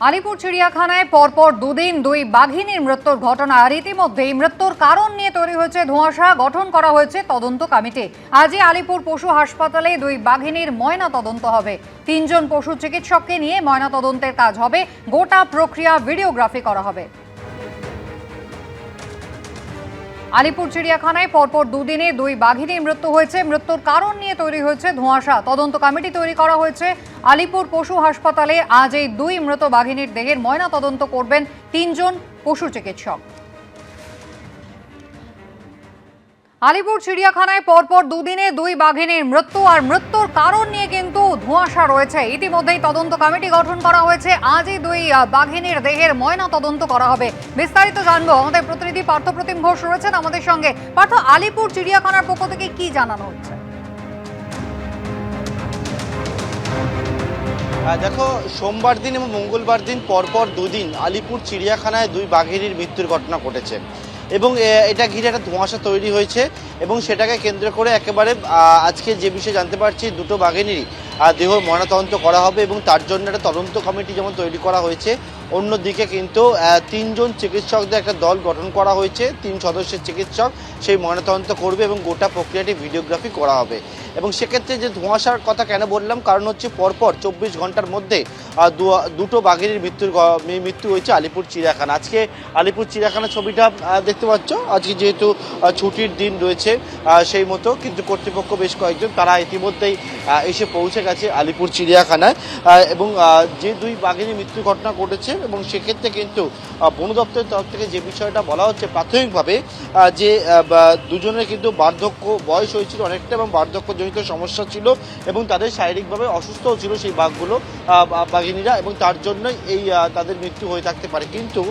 আলিপুর চিড়িয়াখানায় পরপর দুদিন দুই বাঘিনীর মৃত্যুর ঘটনা। ইতিমধ্যেই মৃত্যুর কারণ নিয়ে তৈরি হয়েছে ধোঁয়াশা। গঠন করা হয়েছে তদন্ত কমিটি। আজই আলিপুর পশু হাসপাতালে দুই বাঘিনীর ময়না তদন্ত হবে। তিনজন পশু চিকিৎসককে নিয়ে ময়না তদন্তের কাজ হবে। গোটা প্রক্রিয়া ভিডিওগ্রাফি করা হবে। আলিপুর চিড়িয়াখানায় পরপর দুদিনে দুই বাঘিনীর মৃত্যু হয়েছে। মৃত্যুর কারণ নিয়ে তৈরি হয়েছে ধোঁয়াশা। তদন্ত কমিটি তৈরি করা হয়েছে। আলিপুর পশু হাসপাতালে আজ এই দুই মৃত বাঘিনীর দেহের ময়না তদন্ত করবেন তিনজন পশু চিকিৎসক। আলিপুর চিড়িয়াখানায় পরপর দুদিনে দুই বাঘিনীর মৃত্যু আর মৃত্যুর কারণ নিয়ে কিন্তু ধোঁয়াশা রয়েছে। ইতিমধ্যেই তদন্ত কমিটি গঠন করা হয়েছে। আজই দুই বাঘিনীর দেহের ময়না তদন্ত করা হবে। বিস্তারিত জানব। আমাদের প্রতিনিধি পার্থপ্রতিম ঘোষ রয়েছেন আমাদের সঙ্গে। পার্থ, আলিপুর চিড়িয়াখানার পক্ষ থেকে কি জানানো হচ্ছে? দেখো, সোমবার দিন এবং মঙ্গলবার দিন পরপর দুদিন আলিপুর চিড়িয়াখানায় দুই বাঘিনীর মৃত্যুর ঘটনা ঘটেছে। এবং এটা ঘিরে একটা ধোঁয়াশা তৈরি হয়েছে এবং সেটাকে কেন্দ্র করে একেবারে আজকে যে বিষয়ে জানতে পারছি, দুটো বাঘেনেরই। দেহ ময়নাতদন্ত করা হবে এবং তার জন্য একটা তদন্ত কমিটি যেমন তৈরি করা হয়েছে, অন্যদিকে কিন্তু তিনজন চিকিৎসকদের একটা দল গঠন করা হয়েছে, তিন সদস্যের চিকিৎসক সেই ময়নাতদন্ত করবে এবং গোটা প্রক্রিয়াটি ভিডিওগ্রাফি করা হবে। এবং সেক্ষেত্রে যে ধোঁয়াশার কথা কেন বললাম, কারণ হচ্ছে পরপর চব্বিশ ঘণ্টার মধ্যে দুটো বাঘের মৃত্যুর মৃত্যু হয়েছে আলিপুর চিড়িয়াখানা। আজকে আলিপুর চিড়িয়াখানা ছবিটা দেখতে পাচ্ছ? আজকে যেহেতু ছুটির দিন রয়েছে সেই মতো, কিন্তু কর্তৃপক্ষ বেশ কয়েকজন, তারা ইতিমধ্যেই এসে পৌঁছে গেছে আলিপুর চিড়িয়াখানায় এবং যে দুই বাঘের মৃত্যু ঘটনা ঘটেছে এবং সেক্ষেত্রে কিন্তু বন দপ্তরের তরফ থেকে যে বিষয়টা বলা হচ্ছে প্রাথমিকভাবে যে দুজনের কিন্তু বার্ধক্য বয়স হয়েছিল অনেকটা এবং বার্ধক্যজনিত সমস্যা ছিল এবং তাদের শারীরিকভাবে অসুস্থও ছিল সেই বাঘগুলো বাঘিনীরা এবং তার জন্যই এই তাদের মৃত্যু হয়ে থাকতে পারে। কিন্তু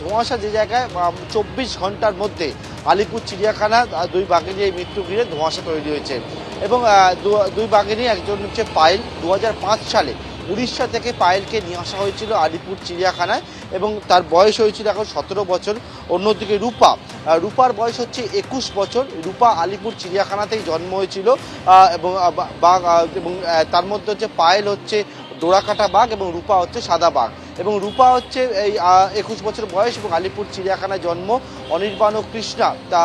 ধোঁয়াশা যে জায়গায় চব্বিশ ঘণ্টার মধ্যে আলিপুর চিড়িয়াখানা দুই বাঘিনী এই মৃত্যু ঘিরে ধোঁয়াশা তৈরি হয়েছে। এবং দুই বাঘিনী, একজন হচ্ছে পায়েল দু হাজার পাঁচ সালে উড়িষ্যা থেকে পায়েলকে নিয়ে আসা হয়েছিল আলিপুর চিড়িয়াখানায় এবং তার বয়স হয়েছিল এখন সতেরো বছর। অন্যদিকে রূপা রূপার বয়স হচ্ছে একুশ বছর। রূপা আলিপুর চিড়িয়াখানাতেই জন্ম হয়েছিল এবং এবং তার মধ্যে হচ্ছে পায়েল হচ্ছে ডোরাকাটা বাঘ এবং রূপা হচ্ছে সাদা বাঘ। এবং রূপা হচ্ছে এই একুশ বছর বয়স এবং আলিপুর চিড়িয়াখানায় জন্ম। অনির্বাণ ও কৃষ্ণা, তা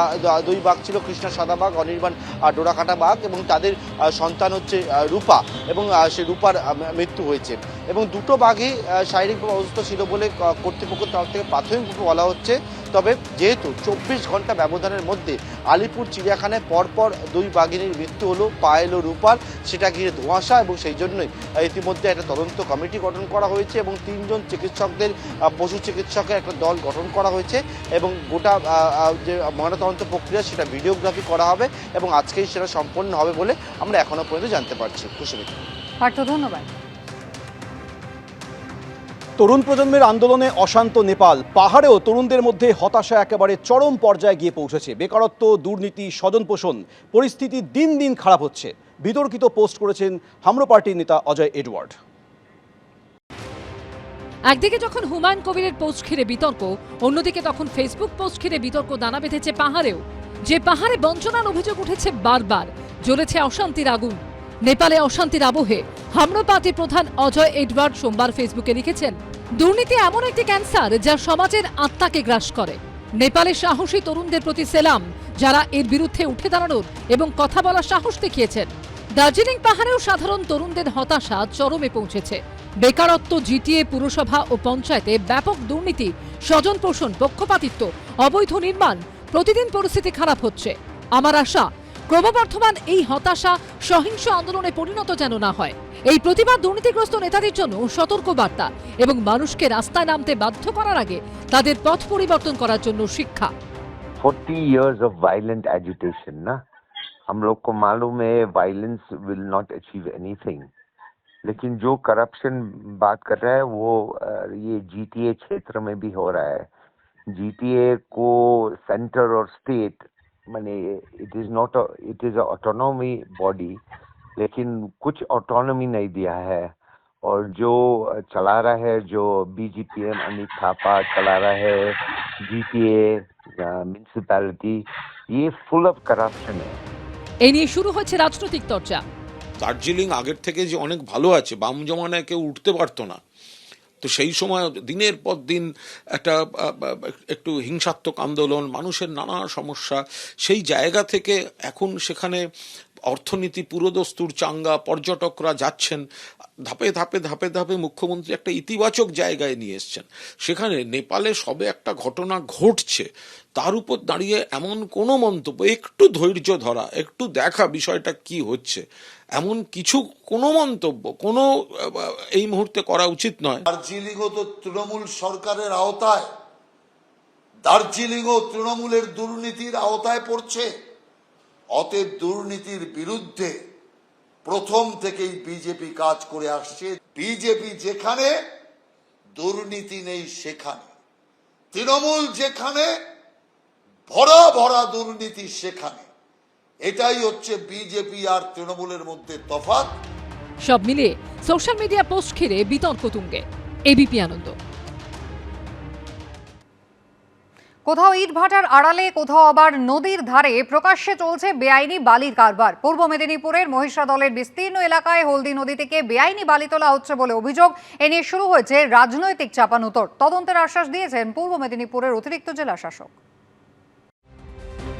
দুই বাঘ ছিল, কৃষ্ণা সাদা বাঘ, অনির্বাণ ডোরাকাটা বাঘ এবং তাদের সন্তান হচ্ছে রূপা এবং সে রূপার মৃত্যু হয়েছে। এবং দুটো বাঘই শারীরিকভাবে অসুস্থ ছিল বলে কর্তৃপক্ষের তরফ থেকে প্রাথমিকভাবে বলা হচ্ছে। তবে যেহেতু চব্বিশ ঘণ্টা ব্যবধানের মধ্যে আলিপুর চিড়িয়াখানায় পরপর দুই বাঘিনীর মৃত্যু হলো পায়েল ও রূপার, সেটা ঘিরে ধোঁয়াশা এবং সেই জন্যই ইতিমধ্যে একটা তদন্ত কমিটি গঠন করা হয়েছে এবং তিনজন চিকিৎসকদের পশু চিকিৎসকের একটা দল গঠন করা হয়েছে এবং গোটা যে ময়নাতদন্ত প্রক্রিয়া সেটা ভিডিওগ্রাফি করা হবে এবং আজকেই সেটা সম্পন্ন হবে বলে আমরা এখনও পর্যন্ত জানতে পারছি। খুশি পার্থ, ধন্যবাদ। তরুণ প্রজন্মের আন্দোলনে অশান্ত নেপাল। পাহাড়েও তরুণদের মধ্যে হতাশা একেবারে চরম পর্যায়ে গিয়ে পৌঁছেছে। বেকারত্ব, দুর্নীতি স্বজন পোষণ পরিস্থিতি দিন দিন খারাপ হচ্ছে। বিতর্কিত পোস্ট করেছেন হামরো পার্টির নেতা অজয় এডওয়ার্ড। একদিকে যখন হুমায়ুন কবিরের পোস্ট ঘিরে বিতর্ক, অন্যদিকে তখন ফেসবুক পোস্ট ঘিরে বিতর্ক দানা বেঁধেছে পাহাড়েও। যে পাহাড়ে বঞ্চনার অভিযোগ উঠেছে বারবার, জ্বলেছে অশান্তির আগুন। নেপালে অশান্তির আবহে হামরো পার্টি প্রধান অজয় এডওয়ার্ড সোমবার ফেসবুকে লিখেছেন, দুর্নীতি এমন একটি ক্যান্সার যা সমাজের আত্মাকে গ্রাস করে। নেপালে সাহসী তরুণদের প্রতি সেলাম, যারা এর বিরুদ্ধে উঠে দাঁড়ানোর এবং কথা বলার সাহস দেখিয়েছেন। দার্জিলিং পাহাড়েও সাধারণ তরুণদের হতাশা চরমে পৌঁছেছে। বেকারত্ব, জিটিএ, পুরসভা ও পঞ্চায়েতে ব্যাপক দুর্নীতি স্বজন পোষণ পক্ষপাতিত্ব, অবৈধ নির্মাণ, প্রতিদিন পরিস্থিতি খারাপ হচ্ছে। আমার আশা ক্রমবর্ধমান এই হতাশা সহিংস আন্দোলনে পরিণত যেন না হয় এই প্রতিবাদ দুর্নীতিগ্রস্ত নেতাদের জন্য সতর্ক বার্তা এবং মানুষকে রাস্তায় নামতে বাধ্য করার আগে তাদের পথ পরিবর্তন করার জন্য শিক্ষা 40 years of violent agitation ना हम लोग को मालूम है violence will not achieve anything लेकिन जो करप्शन बात कर रहा है वो अ, ये जीटीए क्षेत्र में भी हो रहा है जीटीए को सेंटर और स्टेट माने it is not it is autonomy body लेकिन कुछ ऑटोनॉमी नहीं दिया है और जो चला रहा है जो बीजीपीएम अमित थापा चला रहा है जीटीए म्यूनिसिपैलिटी ये फुल ऑफ करप्शन है এ নিয়ে শুরু হয়েছে রাজনৈতিক চর্চা দার্জিলিং আগের থেকে যে অনেক ভালো আছে বাম জমানায় কেউ উঠতে পারতো না তো সেই সময় দিনের পর দিন একটা একটু হিংসাত্মক আন্দোলন, মানুষের নানা সমস্যা, সেই জায়গা থেকে এখন সেখানে অর্থনীতি পুরোদস্তুর চাঙ্গা, পর্যটকরা যাচ্ছেন, ধাপে ধাপে ধাপে ধাপে মুখ্যমন্ত্রী একটা ইতিবাচক জায়গায় নিয়ে এসছেন। সেখানে নেপালে সবে একটা ঘটনা ঘটছে। তার উপর দাঁড়িয়ে এমন কোনো মন্তব্য, একটু ধৈর্য ধরা, একটু দেখা বিষয়টা কি হচ্ছে, এমন কিছু কোনো মন্তব্য, কোনো এই মুহূর্তে করা উচিত নয়। দার্জিলিংও তো তৃণমূল সরকারের আওতায়। দার্জিলিংও তৃণমূলের দুর্নীতির আওতায় পড়ছে। অতএব দুর্নীতির বিরুদ্ধে প্রথম থেকেই বিজেপি কাজ করে আসছে। বিজেপি যেখানে, দুর্নীতি নেই সেখানে। তৃণমূল যেখানে, ভরা ভরা দুর্নীতি সেখানে। এটাই হচ্ছে বিজেপি আর তৃণমূলের মধ্যে তফাৎ। সব মিলিয়ে সোশ্যাল মিডিয়া পোস্ট ঘিরে বিতর্ক তুঙ্গে। এবিপি আনন্দ। কোথাও ইটভাটার আড়ালে, কোথাও আবার নদীর ধারে, প্রকাশ্যে চলছে বেআইনি বালির কারবার। পূর্ব মেদিনীপুরের মহিষাদলের বিস্তীর্ণ এলাকায় হলদি নদী থেকে বেআইনি বালি তোলা হচ্ছে বলে অভিযোগ। এ নিয়ে শুরু হয়েছে রাজনৈতিক চাপানুতর। তদন্তের আশ্বাস দিয়েছেন পূর্ব মেদিনীপুরের অতিরিক্ত জেলা শাসক।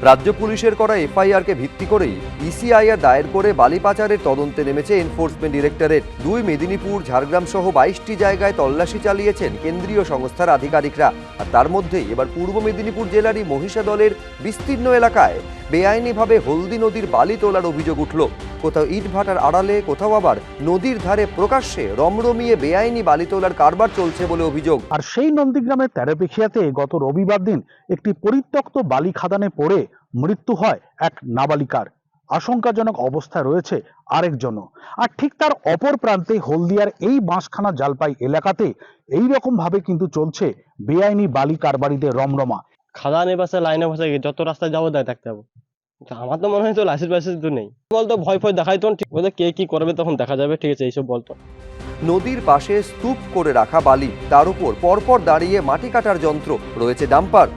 রাজ্য পুলিশের করা এফআইআরকে ভিত্তি করেই ইসিআইআর দায়ের করে বালি পাচারের তদন্তে নেমেছে এনফোর্সমেন্ট ডিরেক্টরেট। দুই মেদিনীপুর, ঝাড়গ্রাম সহ বাইশটি জায়গায় তল্লাশি চালিয়েছেন কেন্দ্রীয় সংস্থার আধিকারিকরা। আর তার মধ্যেই এবার পূর্ব মেদিনীপুর জেলারই মহিষা দলের বিস্তীর্ণ এলাকায় বেআইনিভাবে হলদি নদীর বালি তোলার অভিযোগ উঠল। কোথাও ইট ভাটার আড়ালে, কোথাও আবার নদীর ধারে প্রকাশ্যে রমরমিয়ে বেআইনি বালি তোলার কারবার চলছে বলে অভিযোগ। আর সেই নন্দীগ্রামের তেরোপেখিয়াতে গত রবিবার দিন একটি পরিত্যক্ত বালি খাদানে পড়ে মৃত্যু হয় এক নাবালিকার। আশঙ্কাজনক অবস্থায় রয়েছে আরেকজনও। আর ঠিক তার অপর প্রান্তে হলদিয়ার এই বাঁশখানা জালপাই এলাকাতে এই রকম ভাবে কিন্তু চলছে বেআইনি বালি কারবারিদের রমরমা। খাদানে বাসে লাইনে বসে যত রাস্তায় যাব দায় থাকতে হবে। আমার তো মনে হয় তো লাইসেন্স ফাইসেন্স তো নেই। বলতো ভয় ভয় দেখাই তো ঠিক বলতে কে কি করবে তখন দেখা যাবে ঠিক আছে এইসব বলতো। নদীর পাশে স্তূপ করে রাখা বালি তার উপর পরপর দাঁড়িয়ে মাটি কাটার যন্ত্র রয়েছে ডাম্পার।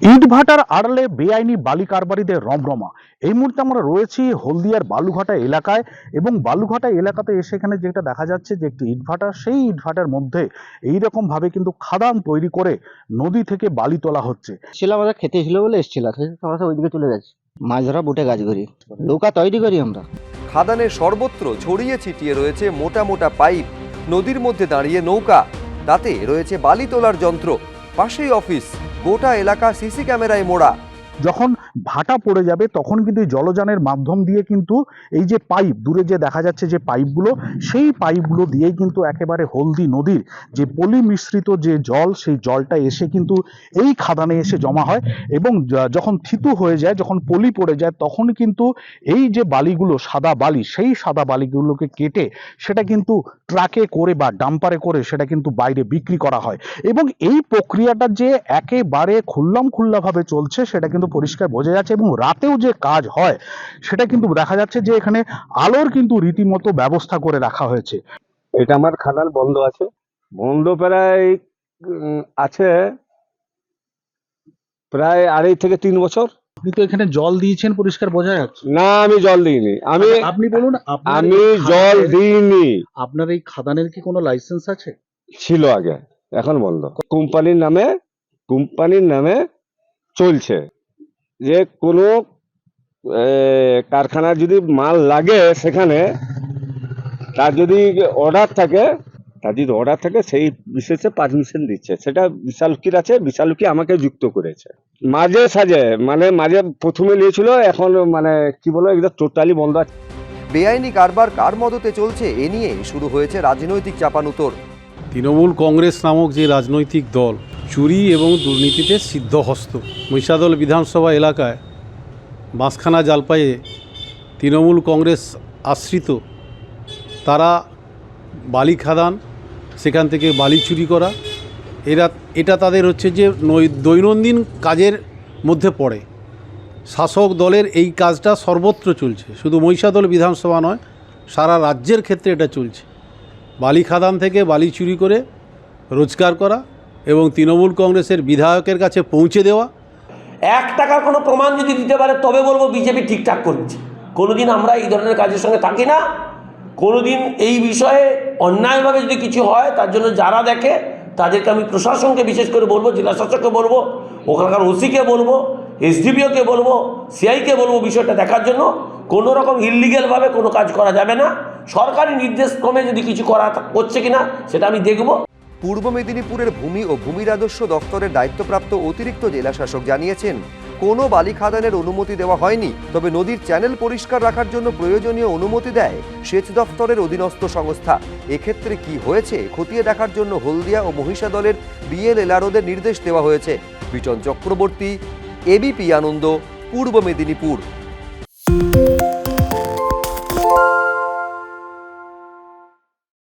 ইট ভাটার আড়ালে বেআইনি বালি কারবারিদের রমরমা। এই মুহূর্তে আমরা রয়েছি হলদিয়ার বালুঘাটা এলাকায় এবং বালুঘাটা এলাকাতে এসে এখানে যেটা দেখা যাচ্ছে যে একটি ইটভাটা সেই ইটভাটার মধ্যে এই রকম ভাবে কিন্তু খাদান তৈরি করে নদী থেকে বালি তোলা হচ্ছে। ছিল আমাদের খেতে ছিল বলে এসেছিল আমরা ওইদিকে চলে গেছি। মাছ ধরা বুটে কাজ করি নৌকা তৈরি করি আমরা। খাদানের সর্বত্র ছড়িয়ে ছিটিয়ে রয়েছে মোটা মোটা পাইপ নদীর মধ্যে দাঁড়িয়ে নৌকা তাতে রয়েছে বালি তোলার যন্ত্র পাশেই অফিস। গোটা এলাকা সিসি ক্যামেরায় মোড়া। যখন ভাটা পড়ে যাবে, তখন কিন্তু জলযানের মাধ্যম দিয়ে কিন্তু এই যে পাইপ, দূরে যে দেখা যাচ্ছে যে পাইপগুলো, সেই পাইপগুলো দিয়েই কিন্তু একেবারে হলদি নদীর যে পলি মিশ্রিত যে জল, সেই জলটা এসে কিন্তু এই খাদানে এসে জমা হয় এবং যখন থিতু হয়ে যায়, যখন পলি পড়ে যায়, তখন কিন্তু এই যে বালিগুলো, সাদা বালি, সেই সাদা বালিগুলোকে কেটে সেটা কিন্তু ট্রাকে করে বা ডাম্পারে করে সেটা কিন্তু বাইরে বিক্রি করা হয় এবং এই প্রক্রিয়াটা যে একেবারে খুল্লাম খুল্লাভাবে চলছে, সেটা কিন্তু পরিষ্কার বোঝা যাচ্ছে এবং রাতেও যে কাজ হয় সেটা কিন্তু দেখা যাচ্ছে যে এখানে আলোর কিন্তু রীতিমতো ব্যবস্থা করে রাখা হয়েছে। এটা আমার খাদান বন্ধ আছে। বন্ধ প্রায় আছে প্রায় আড়াই থেকে তিন বছর। আপনি তো এখানে জল দিয়েছেন পরিষ্কার বোঝা যাচ্ছে। না আমি জল দিইনি। আমি আপনি বলুন আমি জল দিইনি। আপনার এই খাদানের কি কোনো লাইসেন্স আছে? ছিল আগে এখন বন্ধ। কোম্পানির নামে কোম্পানির নামে চলছে। যে কোনো কারখানার যদি মাল লাগে সেখানে, তার যদি অর্ডার থাকে, তার যদি অর্ডার থাকে, সেই বিশেষে পারমিশন দিচ্ছে। সেটা বিশালুকির আছে, বিশালুকি আমাকে যুক্ত করেছে। মাঝে সাঝে মানে মাঝে প্রথমে নিয়েছিল, এখন মানে কি বলো একদম টোটালি বন্ধ আছে। বেআইনি কারবার কার মদতে চলছে, এ নিয়ে শুরু হয়েছে রাজনৈতিক চাপানুতর। তৃণমূল কংগ্রেস নামক যে রাজনৈতিক দল চুরি এবং দুর্নীতিতে সিদ্ধহস্ত। মহিষাদল বিধানসভা এলাকায় বাঁশখানা জালপাইয়ে তৃণমূল কংগ্রেস আশ্রিত। তারা বালি খাদান, সেখান থেকে বালি চুরি করা। এরা, এটা তাদের হচ্ছে যে দৈনন্দিন কাজের মধ্যে পড়ে। শাসক দলের এই কাজটা সর্বত্র চলছে। শুধু মহিষাদল বিধানসভা নয়, সারা রাজ্যের ক্ষেত্রে এটা চলছে। বালি খাদান থেকে বালি চুরি করে রোজগার করা এবং তৃণমূল কংগ্রেসের বিধায়কের কাছে পৌঁছে দেওয়া। এক টাকার কোনো প্রমাণ যদি দিতে পারে, তবে বলব বিজেপি ঠিকঠাক করছে। কোনোদিন আমরা এই ধরনের কাজের সঙ্গে থাকি না। কোনোদিন এই বিষয়ে অন্যায়ভাবে যদি কিছু হয়, তার জন্য যারা দেখে, তাদেরকে আমি প্রশাসনকে বিশেষ করে বলব, জেলা শাসককে বলব, ওখানকার ওসিকে বলব, এসডিপিওকে বলব, সিআইকে বলব বিষয়টা দেখার জন্য। কোনো রকম ইলিগেলভাবে কোনো কাজ করা যাবে না। সরকারি নির্দেশ ক্রমে যদি কিছু করা করছে কিনা, সেটা আমি দেখব। পূর্ব মেদিনীপুরের ভূমি ও ভূমি রাজস্ব দপ্তরের দায়িত্বপ্রাপ্ত অতিরিক্ত জেলা শাসক জানিয়েছেন, কোনো বালি খাদানের অনুমতি দেওয়া হয়নি, তবে নদীর চ্যানেল পরিষ্কার রাখার জন্য প্রয়োজনীয় অনুমতি দেয় সেচ দফতরের অধীনস্থ সংস্থা। এক্ষেত্রে কি হয়েছে, খতিয়ে দেখার জন্য হলদিয়া ও মহিষাদলের বিএলএলআরওদের নির্দেশ দেওয়া হয়েছে। বিচন চক্রবর্তী, এবিপি আনন্দ, পূর্ব মেদিনীপুর।